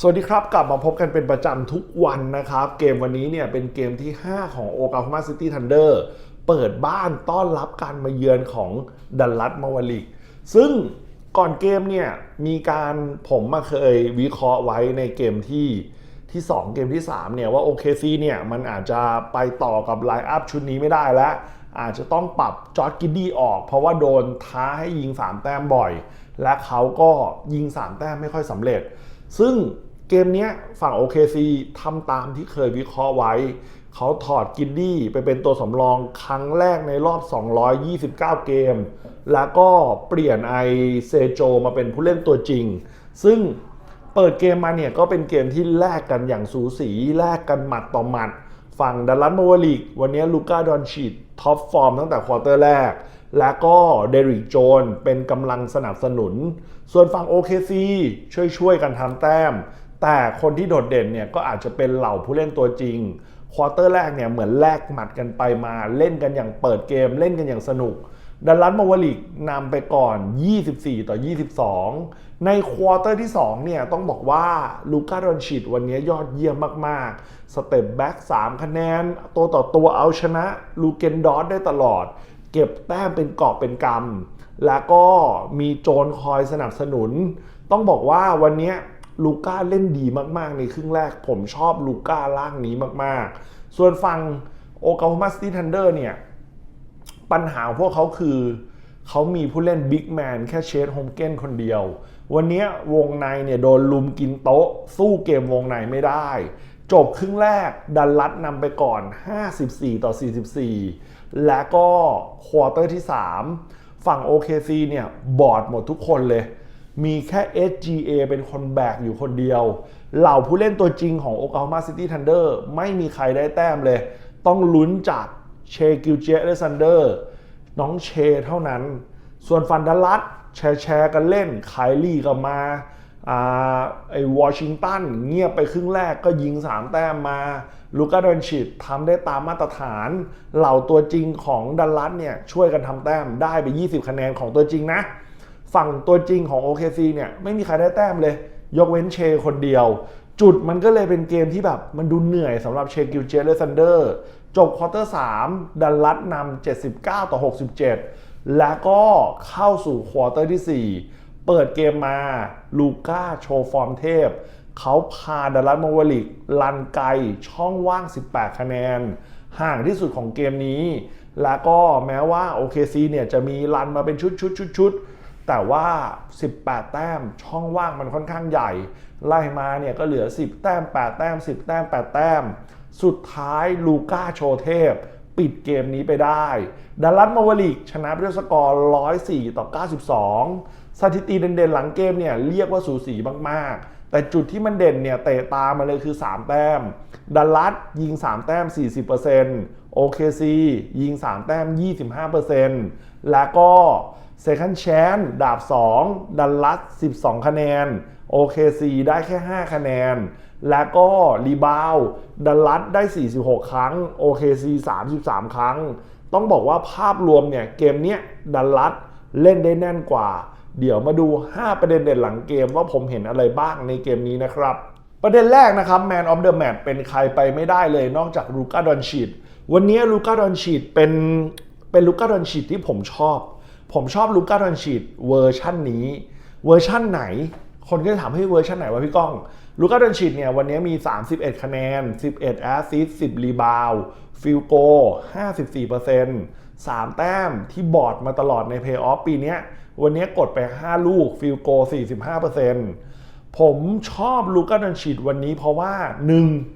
สวัสดีครับ กลับมาพบกันเป็นประจำทุกวันนะครับ เกมวันนี้เนี่ยเป็นเกมที่ 5 ของโอกา o มาซิตี้ทันเดอร์เปิดบ้านต้อนรับการมาเยือนของดัลลัสมาวลิก ซึ่งก่อนเกมเนี่ยมีการผมมาเคยวิเคราะห์ไว้ในเกมที่ที่ 2 เกมที่ 3 เนี่ยว่า OKC เนี่ยมันอาจจะไปต่อกับไลน์อัพชุดนี้ไม่ได้แล้ว อาจจะต้องปรับจอร์ดกิดดี้ออก เพราะว่าโดนท้าให้ยิง 3 แต้มบ่อย และเขาก็ยิง 3 แต้มไม่ค่อยสำเร็จ ซึ่ง เกมนี้ฝั่ง OKC ทำตามที่เคยวิเคราะห์ไว้ เขาถอดกิดดี้ไปเป็นตัวสำรองครั้งแรกในรอบ 229 เกม แล้วก็เปลี่ยนไอเซโจมาเป็นผู้เล่นตัวจริง ซึ่งเปิดเกมมาเนี่ยก็เป็นเกมที่แลกกันอย่างสูสีแลกกันหมัดต่อหมัด ฝั่งดัลลัสโมวลิก วันนี้ลูก้าดอนชิดท็อปฟอร์มตั้งแต่ควอเตอร์แรก และก็เดริกโจนเป็นกำลังสนับสนุน ส่วนฝั่ง OKC ช่วยๆกันทำแต้ม แต่คนที่โดดเด่นเนี่ยก็อาจจะเป็นเหล่าผู้เล่นตัวจริง ควอเตอร์แรกเนี่ยเหมือนแลกหมัดกันไปมาเล่นกันอย่างเปิดเกม เล่นกันอย่างสนุกดัลลัสมาวลิกนำไปก่อน 24 ต่อ 22 ในควอเตอร์ที่ 2 เนี่ย ต้องบอกว่าลูก้าดอนชิดวันนี้ยอดเยี่ยมมาก ๆ สเต็ปแบ็ก3คะแนน ตัวต่อตัวเอาชนะลูเกนดอสได้ตลอด เก็บแต้มเป็นกอบเป็นกำแล้วก็มีโจนคอยสนับสนุน ต้องบอกว่าวันนี้ ลูก้าเล่นดีมากๆ ในครึ่งแรก ผมชอบลูก้าล่างนี้มากๆ ส่วนฝั่งโอกา o มาสตี้ทันเดอร์เนี่ย ปัญหาพวกเขาคือเขามีผู้เล่นบิ๊กแมนแค่เชดโฮมเกนคนเดียว วันนี้วงในเนี่ยโดนลุมกินโต๊ะ สู้เกมวงในไม่ได้ จบครึ่งแรกดันลัดนำไปก่อน 54 ต่อ 44 และก็ควอเตอร์ที่ 3 ฝั่ง OKC เนี่ยบอดหมดทุกคนเลย มีแค่ SGA เป็นคนแบกอยู่คนเดียว เหล่าผู้เล่นตัวจริงของ Oklahoma City Thunder ไม่มีใครได้แต้มเลย ต้องลุ้นจากเชกิลเจเลซันเดอร์น้องเชเท่านั้น ส่วนฟันดัลลัสแชร์แชร์กันเล่นไคลี่ก็มาอาไอ้วอชิงตันเงียบไปครึ่งแรกก็ยิง 3 แต้มมาลูก้าดอนชิดทำได้ตามมาตรฐาน เหล่าตัวจริงของดัลลัสเนี่ยช่วยกันทำแต้มได้ไป 20 คะแนนของตัวจริงนะ ฝั่งตัวจริงของ OKC เนี่ยไม่มีใครได้แต้มเลย ยกเว้นเชคนเดียว จุดมันก็เลยเป็นเกมที่แบบมันดูเหนื่อยสำหรับเชกิลเจเลซันเดอร์จบควอเตอร์3ดัลลัสนำ79 ต่อ 67 แล้วก็เข้าสู่ควอเตอร์ที่ 4 เปิดเกมมาลูก้าโชว์ฟอร์มเทพ เขาพาดัลลัสมาวลิก ลันไกช่องว่าง 18 คะแนน ห่างที่สุดของเกมนี้ แล้วก็แม้ว่า OKC เนี่ยจะมีลันมาเป็นชุดชุดชุดชุดๆ แต่ว่า 18 แต้มช่องว่างมันค่อนข้างใหญ่ ไล่มาเนี่ยก็เหลือ 10 แต้ม 8 แต้ม 10 แต้ม 8 แต้ม สุดท้ายลูก้าโชเทพ ปิดเกมนี้ไปได้ดัลลัสมาวลิกชนะด้วยสกอร์ 104 ต่อ 92 สถิติเด่นๆหลังเกมเนี่ยเรียกว่าสูสีมากๆ แต่จุดที่มันเด่นเนี่ยเตะตามาเลยคือ 3 แต้มดัลลัสยิง 3 แต้ม 40% OKC ยิง 3 แต้ม 25%แล้วก็ Second Chance ดาบ 2 ดัลลัส 12 คะแนน OKC ได้แค่ 5 คะแนน และก็รีบาวดัลลัสได้ 46 ครั้ง OKC 33 ครั้ง ต้องบอกว่าภาพรวมเนี่ย เกมเนี้ยดัลลัสเล่นได้แน่นกว่า เดี๋ยวมาดู 5 ประเด็นเด่นหลังเกมว่าผมเห็นอะไรบ้างในเกมนี้นะครับ ประเด็นแรกนะครับ Man of the Match เป็นใครไปไม่ได้เลยนอกจากลูก้าดอนชิดวันนี้ลูก้าดอนชิดเป็นเป็นลูก้าดอนชิดที่ผมชอบ ผมชอบลูก้าดอนชิดเวอร์ชั่นนี้ เวอร์ชั่นไหน คนก็จะถามให้เวอร์ชันไหนวะพี่ก้อง ลูก้าดอนชิดเนี่ยวันนี้มี 31 คะแนน 11 แอสซิสต์10 รีบาวฟิลโก 54% 3 แต้มที่บอร์ดมาตลอดในเพย์ออฟปีนี้วันนี้กดไป 5 ลูกฟิลโก 45%ผมชอบลูก้าดอนชิดวันนี้เพราะว่า 1.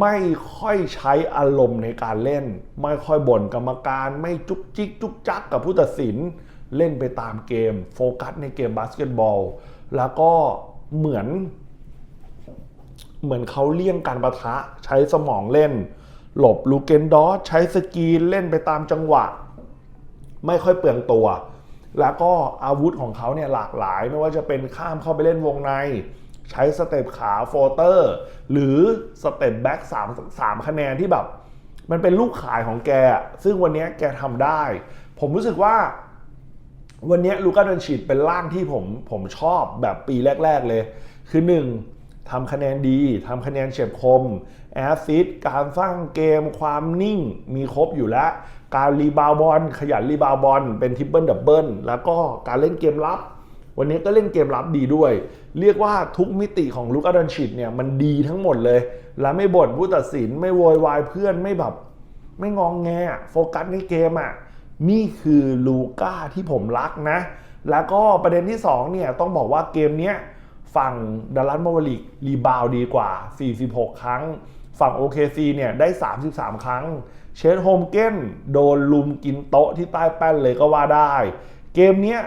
ไม่ค่อยใช้อารมณ์ในการเล่น ไม่ค่อยบ่นกรรมการ ไม่จุกจิกจุกจักกับผู้ตัดสิน เล่นไปตามเกม โฟกัสในเกมบาสเกตบอล แล้วก็เหมือน เหมือนเขาเลี่ยงการประทะใช้สมองเล่น หลบลูเกนดอสใช้สกีเล่นไปตามจังหวะ ไม่ค่อยเปลืองตัว แล้วก็อาวุธของเขาเนี่ยหลากหลายไม่ว่าจะเป็นข้ามเข้าไปเล่นวงใน ใช้สเต็ปขาโฟเตอร์ หรือสเต็ปแบ็กสามสามคะแนนที่แบบ มันเป็นลูกขายของแก ซึ่งวันนี้แกทำได้ ผมรู้สึกว่า วันนี้ลูก้าดอนชิดเป็นร่างที่ผมผมชอบแบบปีแรก ๆเลย คือ 1. ทำคะแนนดีทำคะแนนเฉียบคมแอสซิสการสร้างเกมความนิ่งมีครบอยู่แล้ว การรีบาวด์บอลขยันรีบาวด์บอลเป็นทริปเปิลดับเบิลแล้วก็การเล่นเกมรับ วันนี้ก็เล่นเกมรับดีด้วย เรียกว่าทุกมิติของลูกอาดันชิดเนี่ยมันดีทั้งหมดเลย และไม่บ่นผู้ตัดสินไม่โวยวายเพื่อนไม่แบบไม่งองแงโฟกัสในเกมอะนี่คือลูก้าที่ผมรักนะ แล้วก็ประเด็นที่2เนี่ยต้องบอกว่าเกมเนี้ยฝั่งดัลลัสมาวลิกรีบาวดีกว่า 46 ครั้ง ฝั่ง OKC เนี่ยได้ 33 ครั้ง เชดโฮมเก้น โดนลุมกินโต๊ะที่ใต้แป้นเลยก็ว่าได้ เกมเนี้ย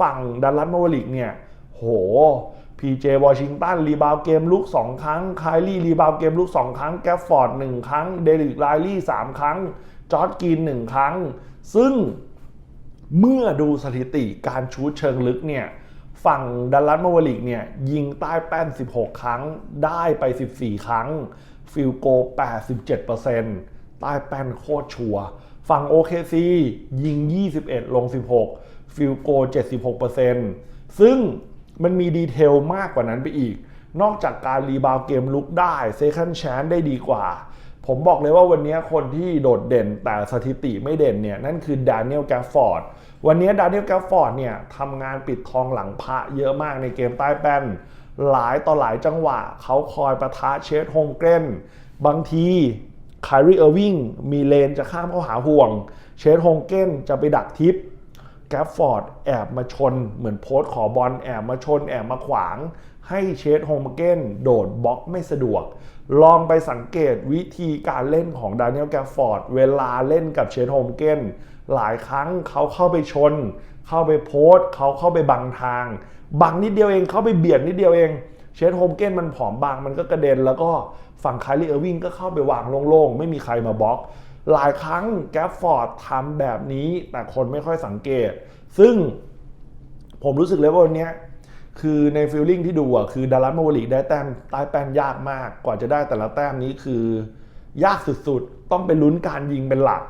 ฝั่งดัลลัสมาวลิกเนี่ยโหพีเจวอชิงตันรีบาวเกมลุก2ครั้งไคลี่รีบาวเกมลุก2ครั้งแกฟฟอร์ด1ครั้งเดริกไลลี่3ครั้งจอร์ดกีน1ครั้ง ซึ่งเมื่อดูสถิติการชูเชิงลึกเนี่ยฝั่งดัลลัสมาวลิกเนี่ยยิงใต้แป้น 16 ครั้งได้ไป 14 ครั้ง ฟิลโก 87%ใต้แป้นโคตรชัว ฝั่ง OKC ยิง 21 ลง 16 ฟิลโก 76%ซึ่งมันมีดีเทลมากกว่านั้นไปอีก นอกจากการรีบาวเกมลุกได้เซคันด์แชนได้ดีกว่า ผมบอกเลยว่าวันนี้คนที่โดดเด่นแต่สถิติไม่เด่นเนี่ย นั่นคือดานิเอลแกฟฟอร์ดวันนี้ดานิเอลแกฟฟอร์ดเนี่ยทำงานปิดทองหลังพระเยอะมากในเกมใต้แป้น หลายต่อหลายจังหวะ เขาคอยประทะเชสโฮงเกรนบางทีคารีเออร์วิงมีเลนจะข้ามเข้าหาห่วง เชสโฮงเกนจะไปดักทิป แกฟฟอร์ดแอบมาชน เหมือนโพสต์ขอบอลแอบมาชน แอบมาขวาง ให้เชสโฮมเกนโดดบล็อกไม่สะดวก ลองไปสังเกตวิธีการเล่นของดานิเอลแกฟฟอร์ดเวลาเล่นกับเชสโฮมเกนหลายครั้งเขาเข้าไปชน เข้าไปโพสต์เขาเข้าไปบังทาง บังนิดเดียวเองเขาไปเบียดนิดเดียวเองเชสโฮมเกนมันผอมบางมันก็กระเด็น แล้วก็ฝั่งคายลีเออร์วิงก็เข้าไปวางโล่งๆ ไม่มีใครมาบล็อก หลายครั้งแกฟฟอร์ดทำแบบนี้ แต่คนไม่ค่อยสังเกต ซึ่งผมรู้สึกเลยว่าวันนี้คือในฟิลลิ่งที่ดูอะคือดารัสมาวลิกได้แต้มใต้แป้นยากมากกว่าจะได้แต่ละแต้มนี้คือยากสุดๆ ต้องไปลุ้นการยิงเป็นหลัก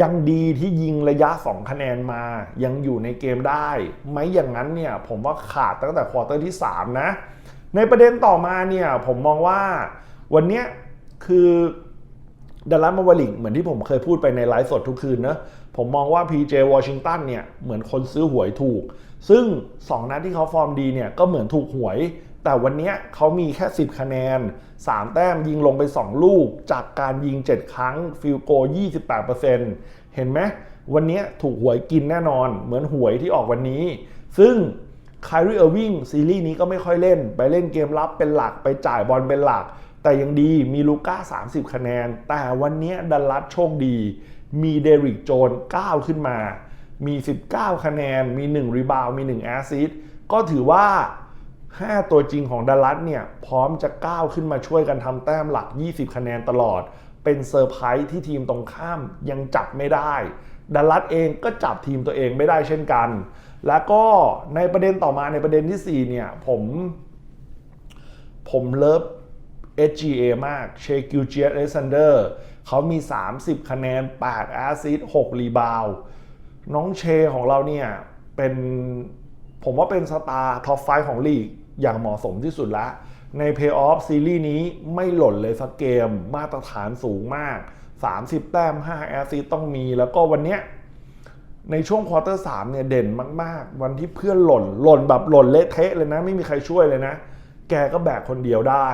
ยังดีที่ยิงระยะ 2 คะแนนมา ยังอยู่ในเกมได้ ไม่อย่างนั้นเนี่ยผมว่าขาดตั้งแต่ควอเตอร์ที่ 3 นะ ในประเด็นต่อมาเนี่ยผมมองว่าวันนี้คือ ดัลลัสมาวลิกเหมือนที่ผมเคยพูดไปในไลฟ์สดทุกคืนนะผมมองว่า PJ Washington เนี่ยเหมือนคนซื้อหวยถูก ซึ่ง 2 นัดที่เขาฟอร์มดีเนี่ยก็เหมือนถูกหวย แต่วันนี้เขามีแค่ 10 คะแนน 3 แต้มยิงลงไป 2 ลูก จากการยิง 7 ครั้งฟิลโก 28%เห็นไหมวันนี้ถูกหวยกินแน่นอน เหมือนหวยที่ออกวันนี้ ซึ่งคายรีเออร์วิงซีรีส์นี้ก็ไม่ค่อยเล่น ไปเล่นเกมรับเป็นหลักไปจ่ายบอลเป็นหลัก แต่ยังดีมีลูก้า 30 คะแนน แต่วันนี้ดัลลัสโชคดี มีเดริกโจน9ขึ้นมา มี 19 คะแนน มี 1 รีบาว มี 1 แอสซิสต์ก็ถือว่า 5 ตัวจริงของดัลลัสเนี่ย พร้อมจะก้าวขึ้นมาช่วยกันทำแต้มหลัก 20 คะแนนตลอด เป็นเซอร์ไพรส์ที่ทีมตรงข้ามยังจับไม่ได้ ดัลลัสเองก็จับทีมตัวเองไม่ได้เช่นกัน แล้วก็ในประเด็นต่อมาในประเด็นที่ 4 เนี่ยผมผมเลิฟ SGA มาก เชกิลเจียเอซันเดอร์เขามี 30 คะแนน 8 แอสซิสต์6รีบาว น้องเชของเราเนี่ย เป็น ผมว่าเป็นสตาร์ท็อปไฟของลีก อย่างเหมาะสมที่สุดล้วในเพย์ออฟซีรีส์นี้ไม่หล่นเลยสักเกม มาตรฐานสูงมาก 30 แต้ม 5 แอสซิสต์ต้องมี แล้วก็วันเนี้ยในช่วงควอเตอร์สามเนี่ยเด่นมาก ๆ วันที่เพื่อนหล่น หล่นแบบหล่นเละเทะเลยนะ ไม่มีใครช่วยเลยนะ แกก็แบกคนเดียวได้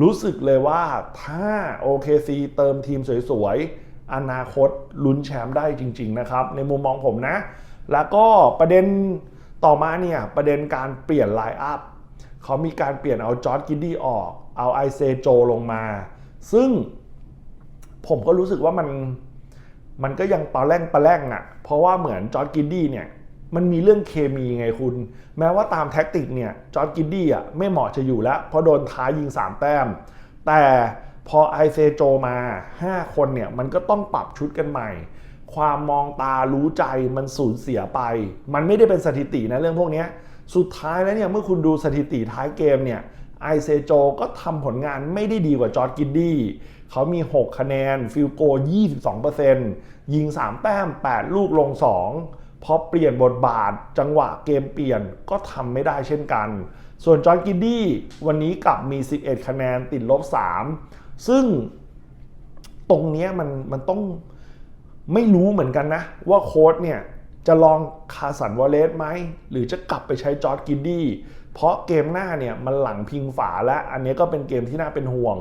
รู้สึกเลยว่าถ้า OKC เติมทีมสวยๆ อนาคตลุ้นแชมป์ได้จริง ๆ นะครับ ในมุมมองผมนะ แล้วก็ประเด็นต่อมาเนี่ยประเด็นการเปลี่ยนไลน์อัพเขามีการเปลี่ยนเอาจอร์ดกิดดี้ออก เอาไอเซโจลงมา ซึ่งผมก็รู้สึกว่ามันมันก็ยังปลาแรงปลาแรงอะ่ะ เพราะว่าเหมือนจอร์ดกิดดี้เนี่ย มันมีเรื่องเคมีไงคุณ แม้ว่าตามแท็กติกเนี่ยจอร์ดกิดดี้อะไม่เหมาะจะอยู่แล้ว เพราะโดนท้ายิง 3 แต้ม แต่พอไอเซโจมา 5 คนเนี่ยมันก็ต้องปรับชุดกันใหม่ ความมองตารู้ใจมันสูญเสียไป มันไม่ได้เป็นสถิตินะเรื่องพวกนี้สุดท้ายแล้วเนี่ยเมื่อคุณดูสถิติท้ายเกมเนี่ยไอเซโจก็ทำผลงานไม่ได้ดีกว่าจอร์ดกิดดี้เขามี 6 คะแนน ฟิลโก 22%ยิง 3 แต้ม 8 ลูกลง 2 พอเปลี่ยนบทบาทจังหวะเกมเปลี่ยนก็ทำไม่ได้เช่นกัน ส่วนจอร์นกิดดี้วันนี้กลับมี 11 คะแนนติดลบ 3 ซึ่งตรงนี้มันมันต้องไม่รู้เหมือนกันนะ ว่าโค้ชเนี่ยจะลองคาสันวอลเลสไหม หรือจะกลับไปใช้จอร์ดกิดดี้เพราะเกมหน้าเนี่ยมันหลังพิงฝาและ อันนี้ก็เป็นเกมที่น่าเป็นห่วง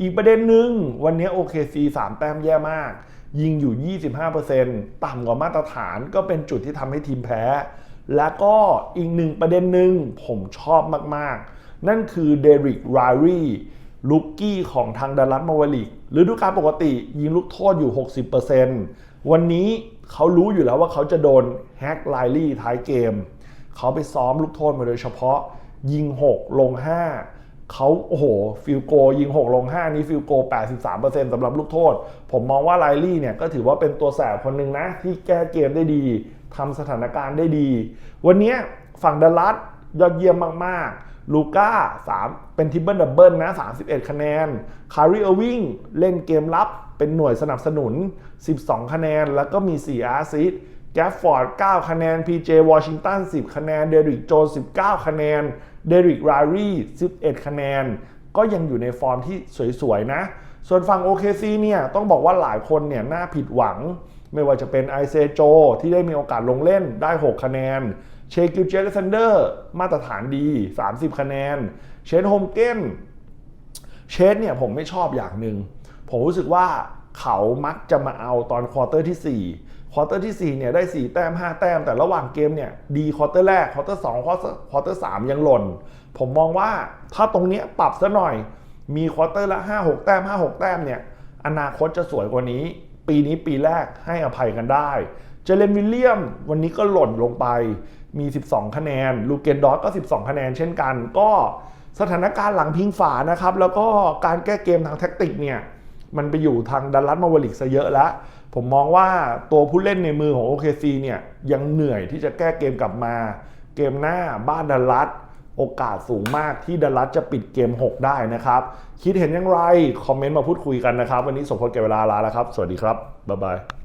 อีกประเด็นหนึ่งวันนี้ OKC 3แต้มแย่มาก ยิงอยู่ 25%ต่ำกว่ามาตรฐานก็เป็นจุดที่ทำให้ทีมแพ้ แล้วก็อีกหนึ่งประเด็นหนึ่งผมชอบมาก ๆ นั่นคือเดริกไรรีลูกกี้ของทางดัลลัสมาวลิกฤดูกาลปกติยิงลูกโทษอยู่ 60%วันนี้เขารู้อยู่แล้วว่าเขาจะโดนแฮกไลลี่ท้ายเกม เขาไปซ้อมลูกโทษมาโดยเฉพาะยิง 6 ลง 5 เขาโอ้โห ฟิลโกยิง 6 ลง 5 นี้ฟิลโก 83%สำหรับลูกโทษ ผมมองว่าไลลี่เนี่ยก็ถือว่าเป็นตัวแสบคนหนึ่งนะ ที่แก้เกมได้ดีทำสถานการณ์ได้ดี วันนี้ฝั่งดัลลัสยอดเยี่ยมมากๆ ลูก้า3เป็นทิปเปิลดับเบิลนะ 31 คะแนน คาริเออร์วิงเล่นเกมรับ เป็นหน่วยสนับสนุน 12 คะแนน แล้วก็มี 4 อาร์ซิสแกฟฟอร์ด 9 คะแนน PJ วอชิงตัน 10 คะแนน เดริกโจน19 คะแนน เดริกรารี11 คะแนน ก็ยังอยู่ในฟอร์มที่สวยๆนะ ส่วนฝั่ง OKC เนี่ยต้องบอกว่าหลายคนเนี่ยน่าผิดหวัง ไม่ว่าจะเป็นไอเซโจที่ได้มีโอกาสลงเล่นได้ 6 คะแนน เชคิวเจเลซันเดอร์มาตรฐานดี 30 คะแนน เชนโฮมเกนเชดเนี่ยผมไม่ชอบอย่างหนึ่งผมรู้สึกว่าเขามักจะมาเอาตอนควอเตอร์ที่ 4 ควอเตอร์ที่ 4 เนี่ยได้ 4 แต้ม 5 แต้ม แต่ระหว่างเกมเนี่ยดีควอเตอร์แรกควอเตอร์2ควอเตอร์ควอเตอร์3ยังหล่น ผมมองว่าถ้าตรงเนี้ยปรับซะหน่อย มีควอเตอร์ละ 5 6 แต้ม 5 6 แต้มเนี่ยอนาคตจะสวยกว่านี้ ปีนี้ปีแรกให้อภัยกันได้ เจเลนวิลเลียมวันนี้ก็หล่นลงไปมี 12 คะแนน ลูเกนดอสก็ 12 คะแนนเช่นกัน ก็สถานการณ์หลังพิงฝานะครับ แล้วก็การแก้เกมทางแท็กติกเนี่ยมันไปอยู่ทางดัลลัสมาวลิกซะเยอะแล้ว ผมมองว่าตัวผู้เล่นในมือของ OKC เนี่ยยังเหนื่อยที่จะแก้เกมกลับมา เกมหน้าบ้านดัลลัสโอกาสสูงมากที่ดัลลัสจะปิดเกม 6 ได้นะครับ คิดเห็นอย่างไร คอมเมนต์มาพูดคุยกันนะครับ วันนี้สมพลเก็บเวลาลาแล้วครับ สวัสดีครับ บ๊ายบาย